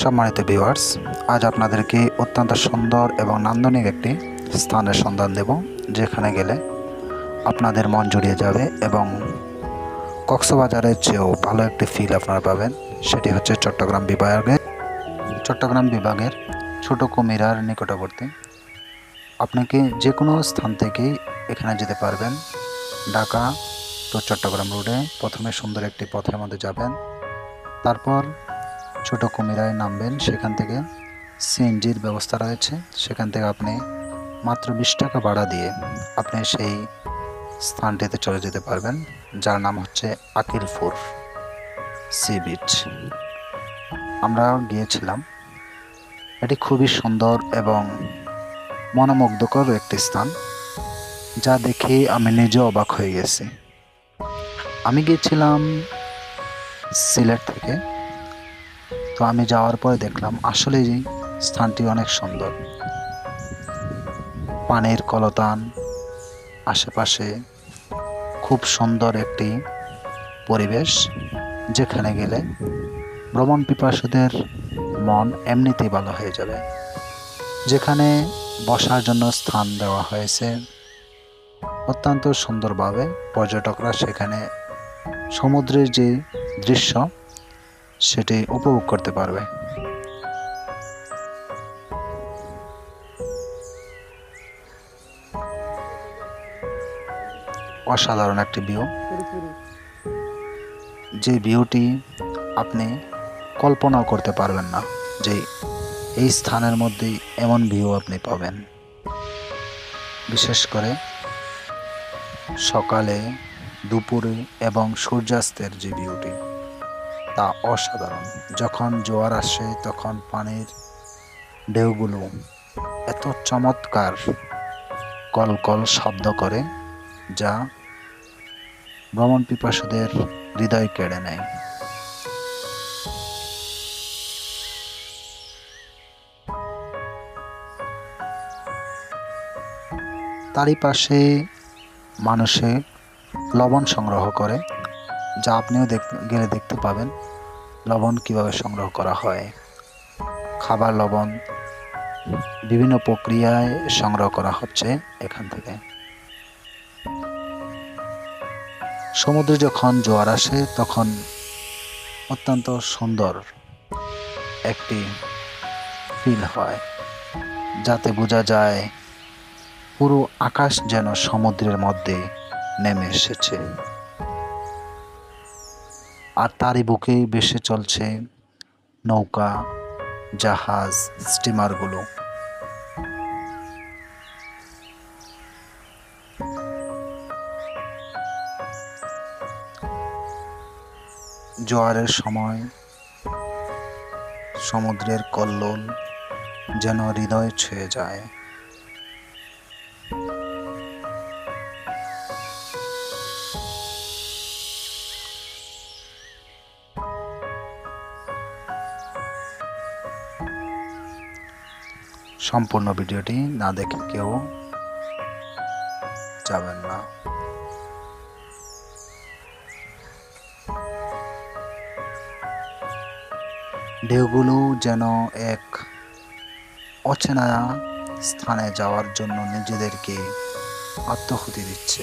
সম্মানিত ভিউয়ার্স আজ আপনাদেরকে অত্যন্ত সুন্দর এবং নান্দনিক একটি স্থানের সন্ধান দেব, যেখানে গেলে আপনাদের মন জুড়িয়ে যাবে এবং কক্সবাজারের চেয়েও ভালো একটি ফিল আপনারা পাবেন, সেটি হচ্ছে চট্টগ্রাম বিভাগের চট্টগ্রাম বিভাগের ছোট কুমিরার নিকটবর্তী। আপনাকে যে কোনো স্থান থেকেই এখানে যেতে পারবেন, ঢাকা তো চট্টগ্রাম রোডে প্রথমে সুন্দর একটি পথের মধ্যে যাবেন। তারপর ছোট কুমিরায় নামবেন। সেখান থেকে সিএনজির ব্যবস্থা রয়েছে। সেখান থেকে আপনি মাত্র বিশ টাকা ভাড়া দিয়ে আপনি সেই স্থানটিতে চলে যেতে পারবেন, যার নাম হচ্ছে আকিলপুর সি বিচ। আমরা গিয়েছিলাম। এটি খুবই সুন্দর এবং মনোমুগ্ধকর একটি স্থান, যা দেখে আমি নিজে অবাক হয়ে গেছি। আমি গিয়েছিলাম সিলেট থেকে। তো আমি যাওয়ার পরে দেখলাম আসলে যে স্থানটি অনেক সুন্দর। পানির কলতান, আশেপাশে খুব সুন্দর একটি পরিবেশ যেখানে গেলে ভ্রমণ পিপাসুদের মন এমনিতেই ভালো হয়ে যাবে। যেখানে বসার জন্য স্থান দেওয়া হয়েছে। অত্যন্ত সুন্দরভাবে পর্যটকরা সেখানে সমুদ্রের যে দৃশ্য সেটি উপভোগ করতে পারবে। অসাধারণ একটি ভিউ। যে ভিউটি আপনি কল্পনাও করতে পারবেন না যে এই স্থানের মধ্যে এমন ভিউ আপনি পাবেন। বিশেষ করে সকালে, দুপুরে এবং সূর্যাস্তের যে ভিউটি। তা অসাধারণ। যখন জোয়ার আসে, তখন পানির ঢেউগুলো এত চমৎকার কলকল শব্দ করে যা ভ্রমণ পিপাসুদের হৃদয় কেড়ে নেয়। তারই পাশে মানুষে লবণ সংগ্রহ করে। যা আপনিও দেখ, গেলে দেখতে পাবেন লবণ কীভাবে সংগ্রহ করা হয়। খাবার লবণ বিভিন্ন প্রক্রিয়ায় সংগ্রহ করা হচ্ছে এখান থেকে। সমুদ্রে যখন জোয়ার আসে, তখন অত্যন্ত সুন্দর একটি ফিল হয়, যাতে বোঝা যায় পুরো আকাশ যেন সমুদ্রের মধ্যে নেমে এসেছে। আর তারই বুকেই বেশে চলছে নৌকা, জাহাজ স্টিমারগুলো জোয়ারের সময় সমুদ্রের কল্লোল যেন হৃদয় ছুঁয়ে যায়। সম্পূর্ণ ভিডিওটি না দেখে কেউ যাবেন না। ঢেউগুলো যেন এক অচেনা স্থানে যাওয়ার জন্য নিজেদেরকে আত্মহুতি দিচ্ছে।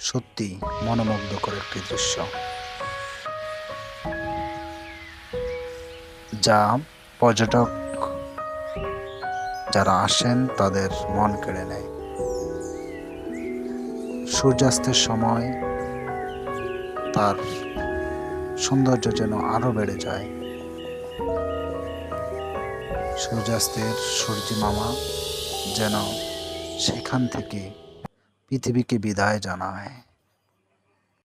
সত্যি মনোমুগ্ধকর একটি দৃশ্য। যা পর্যটক যারা আসেন তাদের মন কেড়ে নেয়। সূর্যাস্তের সময় তার সৌন্দর্য যেন আরও বেড়ে যায়। সূর্যাস্তের সূর্যি মামা যেন সেখান থেকে পৃথিবীকে বিদায় জানায়।